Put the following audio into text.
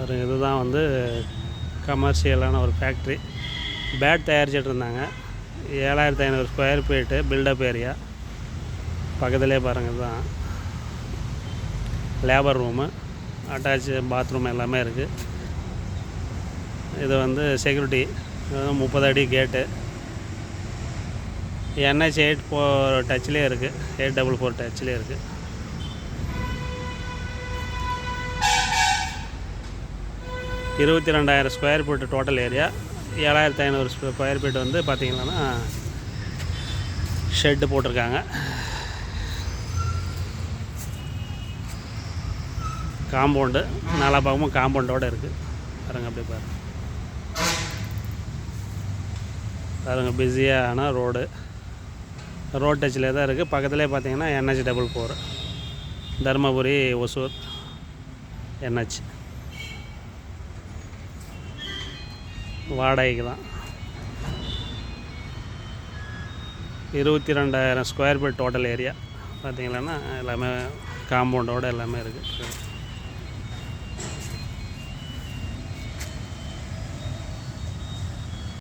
ஒரு இதுதான் வந்து கமர்ஷியலான ஒரு ஃபேக்ட்ரி பேட் தயாரிச்சிட்டு இருந்தாங்க ஏழாயிரத்தி ஐநூறு ஸ்கொயர் ஃபீட்டு பில்டப் ஏரியா பக்கத்துலேயே பாருங்கள் தான் லேபர் ரூமு அட்டாச் பாத்ரூம் எல்லாமே இருக்குது இது வந்து செக்யூரிட்டி இது முப்பது அடி கேட்டு என்ஹெச் எயிட் ஃபோர் டச்லேயே இருக்குது எயிட் டபுள் ஃபோர் டச்லேயே இருக்குது இருபத்தி ரெண்டாயிரம் ஸ்கொயர் ஃபீட் டோட்டல் ஏரியா ஏழாயிரத்தி ஐநூறு ஸ்கொயர் ஃபீட் வந்து பார்த்திங்கன்னா ஷெட்டு போட்டிருக்காங்க. காம்பவுண்டு நாலா பக்கமும் காம்பவுண்டோடு இருக்குது பாருங்கள் அப்படியே பாருங்கள் பாருங்கள் பிஸியான ரோடு ரோட் டச்சில் தான் இருக்குது பக்கத்துலேயே பார்த்தீங்கன்னா NH double four Dharmapuri Hosur NH வாடகைக்கு தான். இருபத்தி ரெண்டாயிரம் ஸ்கொயர் ஃபீட் டோட்டல் ஏரியா பார்த்தீங்கன்னா எல்லாமே காம்பவுண்டோடு எல்லாமே இருக்குது